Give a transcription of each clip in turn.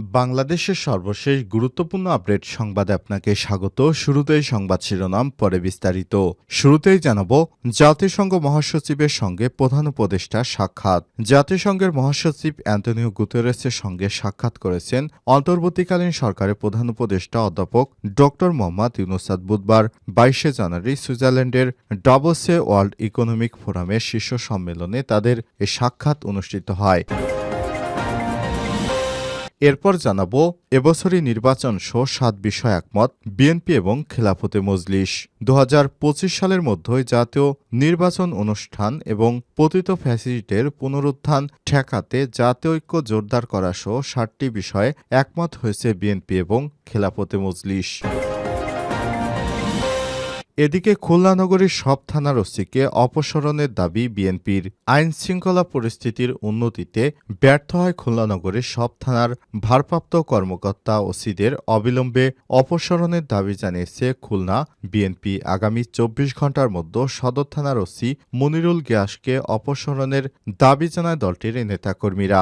বাংলাদেশের সর্বশেষ গুরুত্বপূর্ণ আপডেট সংবাদে আপনাকে স্বাগত। শুরুতেই সংবাদ শিরোনাম, পরে বিস্তারিত। শুরুতেই জানাব, জাতিসংঘ মহাসচিবের সঙ্গে প্রধান উপদেষ্টা সাক্ষাৎ। জাতিসংঘের মহাসচিব অ্যান্টনিও গুতেরেসের সঙ্গে সাক্ষাৎ করেছেন অন্তর্বর্তীকালীন সরকারের প্রধান উপদেষ্টা অধ্যাপক ড মোহাম্মদ ইউনুসাদ বুধবার, বাইশে জানুয়ারি সুইজারল্যান্ডের ডাবসে ওয়ার্ল্ড ইকোনমিক ফোরামের শীর্ষ সম্মেলনে তাদের এ সাক্ষাৎ অনুষ্ঠিত হয়। এরপর জানাব, এবছরই নির্বাচন সহ সাত বিষয় একমত, বিএনপি এবং খেলাফতে মজলিস। দু হাজার পঁচিশ সালের মধ্যেই জাতীয় নির্বাচন অনুষ্ঠান এবং পতিত ফ্যাসিলিটের পুনরুত্থান ঠেকাতে জাতীয় ঐক্য জোরদার করা সহ ষাটটি বিষয়ে একমত হয়েছে বিএনপি এবং খেলাফতে মজলিস। এদিকে খুলনা নগরীর সব থানার ওসিকে অপসারণের দাবি বিএনপির আইন শৃঙ্খলা পরিস্থিতির উন্নতিতে ব্যর্থ হয় খুলনা নগরীর সব থানার ভারপ্রাপ্ত কর্মকর্তা ওসিদের অবিলম্বে অপসারণের দাবি জানিয়েছে খুলনা বিএনপি। আগামী চব্বিশ ঘণ্টার মধ্যে সদর থানার ওসি মনিরুল গ্যাসকে অপসারণের দাবি জানায় দলটির নেতাকর্মীরা।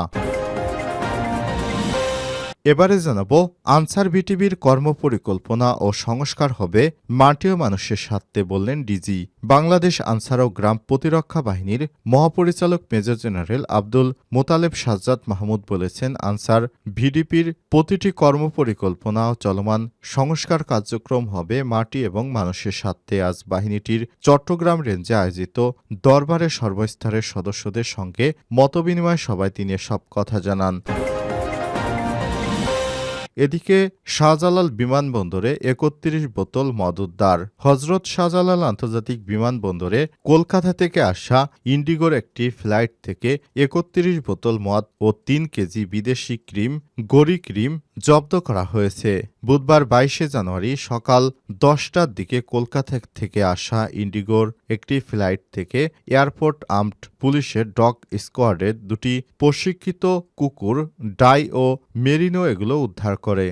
এবারে জানাব, আনসার বিটিভির কর্মপরিকল্পনা ও সংস্কার হবে মাটি ও মানুষের স্বার্থে বললেন ডিজি। বাংলাদেশ আনসার ও গ্রাম প্রতিরক্ষা বাহিনীর মহাপরিচালক মেজর জেনারেল আব্দুল মোতালেব সাজ্জাদ মাহমুদ বলেছেন, আনসার ভিডিপির প্রতিটি কর্মপরিকল্পনা ও চলমান সংস্কার কার্যক্রম হবে মাটি এবং মানুষের স্বার্থে। আজ বাহিনীটির চট্টগ্রাম রেঞ্জে আয়োজিত দরবারের সর্বস্তরের সদস্যদের সঙ্গে মতবিনিময় সভায় তিনি সব কথা জানান। এদিকে শাহজালাল বিমানবন্দরে একত্রিশ বোতল মদ উদ্ধার। হজরত শাহজালাল আন্তর্জাতিক বিমানবন্দরে কলকাতা থেকে আসা ইন্ডিগোর একটি ফ্লাইট থেকে একত্রিশ বোতল মদ ও তিন কেজি বিদেশি ক্রিম গরি ক্রিম জব্দ করা হয়েছে। বুধবার বাইশে জানুয়ারি সকাল দশটার দিকে কলকাতা থেকে আসা ইন্ডিগোর একটি ফ্লাইট থেকে এয়ারপোর্ট আর্মড পুলিশের ডগ স্কোয়াডের দুটি প্রশিক্ষিত কুকুর ডাই ও মেরিনো এগুলো উদ্ধার করে।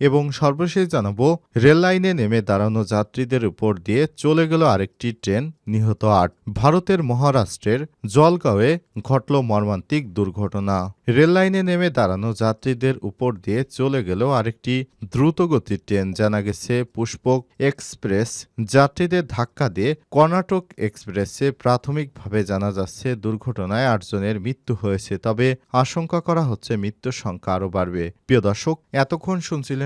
এবং সর্বশেষ জানাব, রেল লাইনে নেমে দাঁড়ানো যাত্রীদের উপর দিয়ে চলে গেল আরেকটি ট্রেন নিহত আট। ভারতের মহারাষ্ট্রের জলগাঁওয়ে ঘটল মর্মান্তিক দুর্ঘটনা। রেল লাইনে নেমে দাঁড়ানো যাত্রীদের উপর দিয়ে চলে গেল আরেকটি দ্রুতগতির ট্রেন। জানা গেছে, পুষ্পক এক্সপ্রেস যাত্রীদের ধাক্কা দিয়ে কর্ণাটক এক্সপ্রেসে প্রাথমিকভাবে জানা যাচ্ছে, দুর্ঘটনায় আটজনের মৃত্যু হয়েছে। তবে আশঙ্কা করা হচ্ছে, মৃত্যুর সংখ্যা আরও বাড়বে। প্রিয় দর্শক, এতক্ষণ শুনছিলেন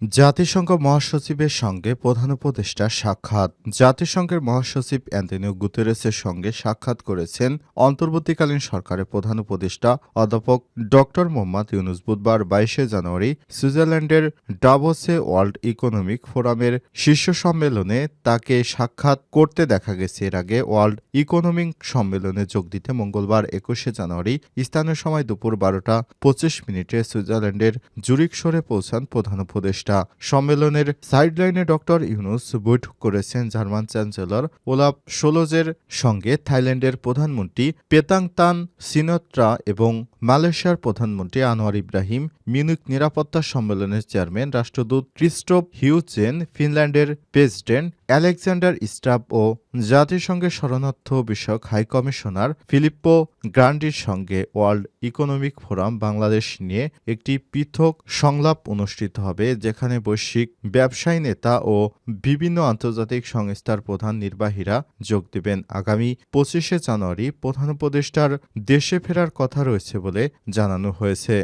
জাতিসংঘ মহাসচিবের সঙ্গে প্রধান উপদেষ্টা সাক্ষাৎ। জাতিসংঘের মহাসচিব অ্যান্টনিও গুতেরেসের সঙ্গে সাক্ষাৎ করেছেন অন্তর্বর্তীকালীন সরকারের প্রধান উপদেষ্টা অধ্যাপক ড মোহাম্মদ ইউনুস বুধবার বাইশে জানুয়ারি সুইজারল্যান্ডের ডাভোসে ওয়ার্ল্ড ইকোনমিক ফোরামের শীর্ষ সম্মেলনে তাকে সাক্ষাৎ করতে দেখা গেছে। এর আগে ওয়ার্ল্ড ইকোনমিক সম্মেলনে যোগ দিতে মঙ্গলবার একুশে জানুয়ারি স্থানীয় সময় দুপুর বারোটা পঁচিশ মিনিটে সুইজারল্যান্ডের জুরিক শহরে পৌঁছান প্রধান উপদেষ্টা। সম্মেলনের সাইডলাইনে ডক্টর ইউনুস বৈঠক করেছেন জার্মান চ্যান্সেলর ওলাফ সোলোজের সঙ্গে থাইল্যান্ডের প্রধানমন্ত্রী পেতাংতান সিনত্রা এবং মালয়েশিয়ার প্রধানমন্ত্রী আনোয়ার ইব্রাহিম মিউনিক নিরাপত্তা সম্মেলনের চেয়ারম্যান রাষ্ট্রদূত ক্রিস্টোফ হিউচেন, ফিনল্যান্ডের প্রেসিডেন্ট আলেকজান্ডার স্টাব ও জাতিসংঘের শরণার্থ বিষয়ক হাইকমিশনার ফিলিপ্পো গ্রান্ডির সঙ্গে ওয়ার্ল্ড ইকোনমিক ফোরাম বাংলাদেশ নিয়ে একটি পৃথক সংলাপ অনুষ্ঠিত হবে, যেখানে বৈশ্বিক ব্যবসায়ী নেতা ও বিভিন্ন আন্তর্জাতিক সংস্থার প্রধান নির্বাহীরা যোগ দেবেন। আগামী পঁচিশে জানুয়ারি প্রধান উপদেষ্টার দেশে ফেরার কথা রয়েছে বলে জানানো হয়েছে।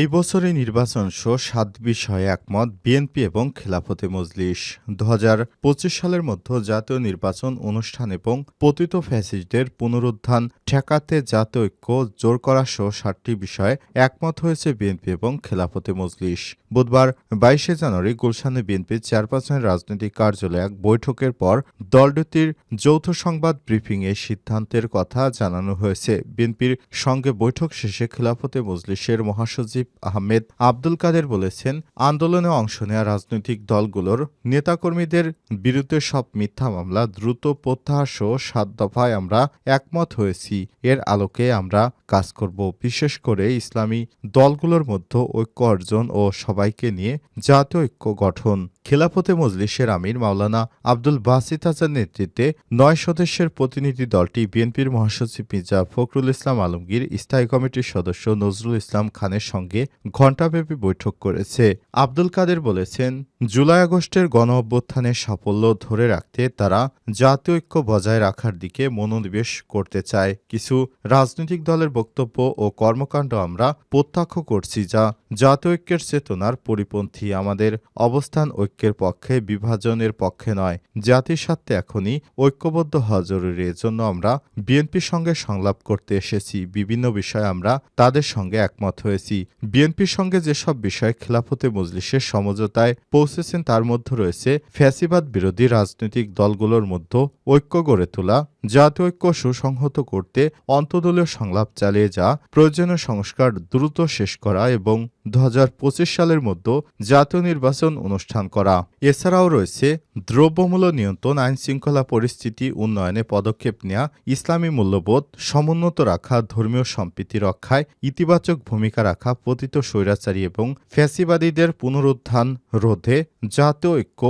এই বছরে নির্বাচন সহ সাত বিষয়ে একমত বিএনপি এবং খেলাফতে মজলিস। দু হাজার পঁচিশ সালের মধ্যে জাতীয় নির্বাচন অনুষ্ঠান এবং পতিত ফ্যাসিস্টদের পুনরুত্থান ঠেকাতে জাতীয় ঐক্য জোর করা সহ সাতটি বিষয়ে একমত হয়েছে বিএনপি এবং খেলাফতে মজলিস। বুধবার বাইশে জানুয়ারি গুলশানে বিএনপির চেয়ারপারসনের রাজনৈতিক কার্যালয়ে এক বৈঠকের পর দলটির যৌথ সংবাদ ব্রিফিংয়ে সিদ্ধান্তের কথা জানানো হয়েছে। বিএনপির সঙ্গে বৈঠক শেষে খেলাফতে মজলিসের মহাসচিব আহমেদ আব্দুল কাদের বলেছেন, আন্দোলনে অংশ নেওয়া রাজনৈতিক দলগুলোর নেতাকর্মীদের বিরুদ্ধে সব মিথ্যা মামলা দ্রুত প্রত্যাহার সহ সাত দফায় আমরা একমত হয়েছি। এর আলোকে আমরা কাজ করব। বিশেষ করে ইসলামী দলগুলোর মধ্যে ঐক্য অর্জন ও সবাইকে নিয়ে জাতীয় ঐক্য গঠন। খেলাফতে মজলিসের আমির মাওলানা আব্দুল বাসিত হাসান নেতৃত্বে নয় সদস্যের প্রতিনিধি দলটি বিএনপির মহাসচিব মির্জা ফখরুল ইসলাম আলমগীর, স্থায়ী কমিটির সদস্য নজরুল ইসলাম খানের সঙ্গে ঘণ্টাব্যাপী বৈঠক করেছে। আব্দুল কাদের বলেছেন, জুলাই আগস্টের গণ অভ্যুত্থানের সাফল্য ধরে রাখতে তারা জাতীয় ঐক্য বজায় রাখার দিকে মনোনিবেশ করতে চায়। কিছু রাজনৈতিক দলের বক্তব্য ও কর্মকাণ্ড আমরা প্রত্যক্ষ করছি যা জাতীয় ঐক্যের চেতনার পরিপন্থী। আমাদের অবস্থান ঐক্যের পক্ষে, বিভাজনের পক্ষে নয়। জাতির স্বার্থে এখনই ঐক্যবদ্ধ হওয়া জরুরি। এজন্য আমরা বিএনপির সঙ্গে সংলাপ করতে এসেছি। বিভিন্ন বিষয়ে আমরা তাদের সঙ্গে একমত হয়েছি। বিএনপির সঙ্গে যেসব বিষয়ে খেলাফতে মজলিসের সমঝোতায় পৌঁছেছেন, তার মধ্যে রয়েছে ফ্যাসিবাদ বিরোধী রাজনৈতিক দলগুলোর মধ্যে ঐক্য গড়ে তোলা, জাতীয় ঐক্য সুসংহত করতে অন্তদলীয় সংলাপ চালিয়ে যা প্রয়োজনীয় সংস্কার দ্রুত শেষ করা এবং দু হাজার পঁচিশ সালের মধ্যে জাতীয় নির্বাচন অনুষ্ঠান করা। এছাড়াও রয়েছে দ্রব্যমূল্য নিয়ন্ত্রণ আইন শৃঙ্খলা পরিস্থিতি উন্নয়নে পদক্ষেপ নেওয়া, ইসলামী মূল্যবোধ সমুন্নত রাখা, ধর্মীয় সম্প্রীতি রক্ষায় ইতিবাচক ভূমিকা রাখা পতিত স্বৈরাচারী এবং ফ্যাসিবাদীদের পুনরুত্থান রোধে জাতীয় ঐক্য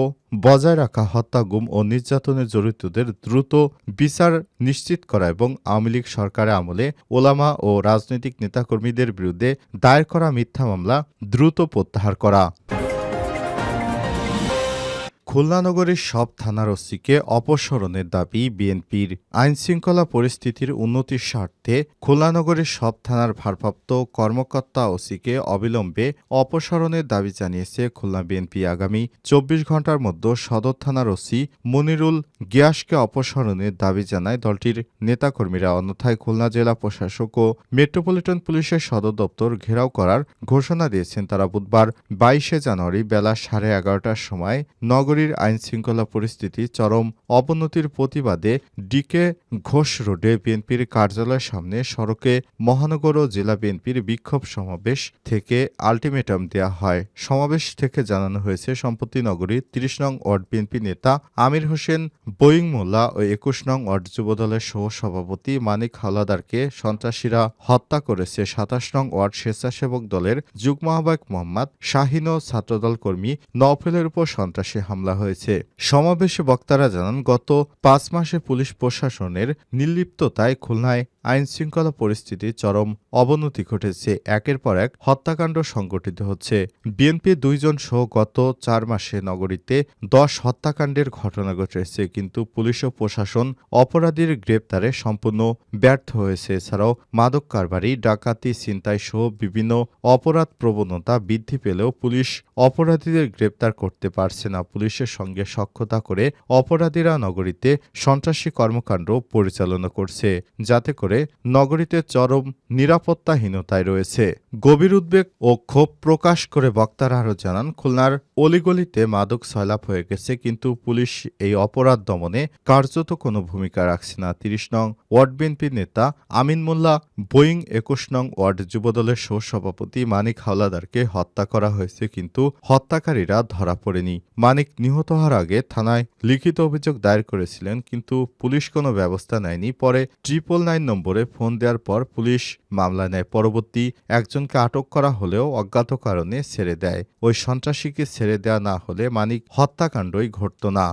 বজায় রাখা, হত্যা, গুম ও নির্যাতনে জড়িতদের দ্রুত বিচার নিশ্চিত করা এবং আওয়ামী লীগ সরকারের আমলে ওলামা ও রাজনৈতিক নেতাকর্মীদের বিরুদ্ধে দায়ের করা মিথ্যা মামলা দ্রুত প্রত্যাহার করা। খুলনা নগরীর সব থানার ওসিকে অপসারণের দাবি বিএনপির আইনশৃঙ্খলা পরিস্থিতির উন্নতির স্বার্থে খুলনা নগরীর সব থানার ভারপ্রাপ্ত কর্মকর্তা ওসিকে অবিলম্বে অপসারণের দাবি জানিয়েছে খুলনা বিএনপি আগামী চব্বিশ ঘণ্টার মধ্যে সদর থানার ওসি মনিরুল গিয়াসকে অপসারণের দাবি জানায় দলটির নেতাকর্মীরা। অন্যথায় খুলনা জেলা প্রশাসক ও মেট্রোপলিটন পুলিশের সদর দপ্তর ঘেরাও করার ঘোষণা দিয়েছেন তারা বুধবার বাইশে জানুয়ারি বেলা সাড়ে এগারোটার সময় নগরীর আইন শৃঙ্খলা পরিস্থিতি, চরম অবনতির প্রতিবাদে ডিকে ঘোষ রোডে বিএনপির কার্যালয়ের সামনে সড়কে মহানগর ও জেলা বিএনপির বিক্ষোভ সমাবেশ থেকে আলটিমেটাম দেওয়া হয়। সমাবেশ থেকে জানানো হয়েছে, সম্প্রতি নগরীর তিরিশ নং ওয়ার্ড বিএনপি নেতা আমির হোসেন, বোয়িং মোল্লা ও একুশ নং ওয়ার্ড যুবদলের সহ সভাপতি মানিক হাওলাদারকে সন্ত্রাসীরা হত্যা করেছে। সাতাশ নং ওয়ার্ড স্বেচ্ছাসেবক দলের যুগ্ম আহ্বায়ক মোহাম্মদ শাহিন ও ছাত্রদল কর্মী নফেলের উপর সন্ত্রাসী হামলা হয়েছে। সমাবেশে বক্তারা জানান, গত পাঁচ মাসে পুলিশ প্রশাসনের নির্লিপ্ততায় খুলনায় আইন শৃঙ্খলা পরিস্থিতি চরম অবনতি ঘটেছে। একের পর এক হত্যাকাণ্ড সংঘটিত হচ্ছে। বিএনপি দুইজন সহ গত চার মাসে নগরীতে দশ হত্যাকাণ্ডের ঘটনা ঘটেছে, কিন্তু পুলিশ ও প্রশাসন অপরাধীর গ্রেপ্তারে সম্পূর্ণ ব্যর্থ হয়েছে। এছাড়াও মাদক কারবারি, ডাকাতি, ছিনতাই সহ বিভিন্ন অপরাধ প্রবণতা বৃদ্ধি পেলেও পুলিশ অপরাধীদের গ্রেপ্তার করতে পারছে না। পুলিশের সঙ্গে সক্ষতা করে অপরাধীরা নগরীতে সন্ত্রাসী কর্মকাণ্ড পরিচালনা করছে, যাতে করে নগরীতে চরম নিরাপত্তাহীনতায় রয়েছে। গভীর উদ্বেগ ও ক্ষোভ প্রকাশ করে বক্তারা আরও জানান, খুলনার অলিগলিতে মাদক সয়লাভ হয়ে গেছে, কিন্তু পুলিশ এই অপরাধ দমনে কার্যত কোনো ভূমিকা রাখছে না। তিরিশ নং ওয়ার্ড বিএনপির নেতা আমিন মোল্লা, বোয়িং একুশ নং ওয়ার্ড যুবদলের সহ সভাপতি মানিক হাওলাদারকে হত্যা করা হয়েছে, কিন্তু হত্যাকারীরা ধরা পড়েনি। মানিক নিহত হওয়ার আগে থানায় লিখিত অভিযোগ দায়ের করেছিলেন, কিন্তু পুলিশ কোনো ব্যবস্থা নেয়নি। পরে ট্রিপল নাইন নম্বরে ফোন দেওয়ার পর পুলিশ মামলা নেয়। পরবর্তী একজনকে আটক করা হলেও অজ্ঞাত কারণে ছেড়ে দেয়। ওই সন্ত্রাসীকে ছেড়ে দেয়া না হলে মানিক হত্যাকাণ্ডই ঘটত না।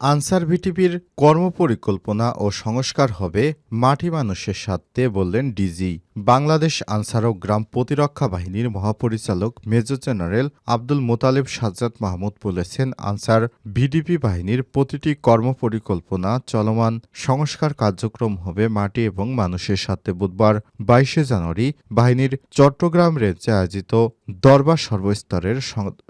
আনসার ভিটিপির কর্মপরিকল্পনা ও সংস্কার হবে মাটি মানুষের স্বার্থে বললেন ডিজি। বাংলাদেশ আনসার ও গ্রাম প্রতিরক্ষা বাহিনীর মহাপরিচালক মেজর জেনারেল আব্দুল মোতালেব সাজ্জাদ মাহমুদ বলেছেন, আনসার ভিডিপি বাহিনীর প্রতিটি কর্মপরিকল্পনা চলমান সংস্কার কার্যক্রম হবে মাটি এবং মানুষের সাথে বুধবার বাইশে জানুয়ারি বাহিনীর চট্টগ্রাম রেঞ্জে আয়োজিত দরবার সর্বস্তরের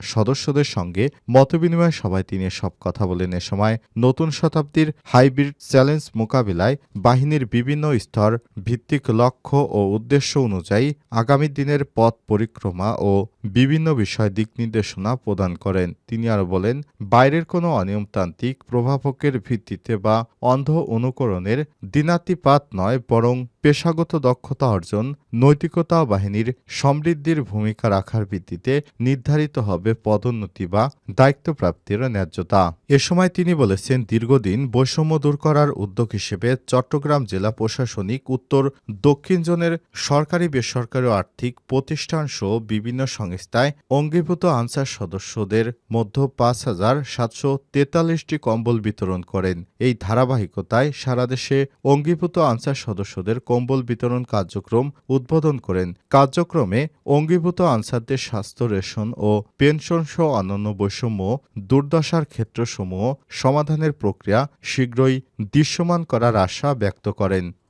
সদস্যদের সঙ্গে মতবিনিময় সভায় তিনি সব কথা বলেন। এ সময় নতুন শতাব্দীর হাইব্রিড চ্যালেঞ্জ মোকাবিলায় বাহিনীর বিভিন্ন স্তর ভিত্তিক লক্ষ্য ও উদ্দেশ্য অনুযায়ী আগামী দিনের পথ পরিক্রমা ও বিভিন্ন বিষয় দিক নির্দেশনা প্রদান করেন। তিনি আরও বলেন, বাইরের কোনো অনিয়মতান্ত্রিক প্রভাবকের ভিত্তিতে বা অন্ধ অনুকরণের দিনাতিপাত নয়, বরং পেশাগত দক্ষতা অর্জন, নৈতিকতা বাহিনীর সমৃদ্ধির ভূমিকা রাখার ভিত্তিতে নির্ধারিত হবে পদোন্নতি বা দায়িত্বপ্রাপ্তির ন্যায্যতা। এ সময় তিনি বলেছেন, দীর্ঘদিন বৈষম্য দূর করার উদ্যোগ হিসেবে চট্টগ্রাম জেলা প্রশাসনিক উত্তর দক্ষিণ জোনের সরকারি বেসরকারি আর্থিক প্রতিষ্ঠান সহ বিভিন্ন সংস্থায় অঙ্গীভূত আনসার সদস্যদের মধ্যে পাঁচ হাজার সাতশো তেতাল্লিশটি কম্বল বিতরণ করেন। এই ধারাবাহিকতায় সারা দেশে অঙ্গীভূত আনসার সদস্যদের কম্বল বিতরণ কার্যক্রম উদ্বোধন করেন। কার্যক্রমে অঙ্গীভূত আনসারদের স্বাস্থ্য রেশন ও পেনশন সহ অন্যান্য বৈষম্য, দুর্দশার ক্ষেত্রসমূহ সমাধানের প্রক্রিয়া শীঘ্রই দৃশ্যমান করার আশা ব্যক্ত করেন।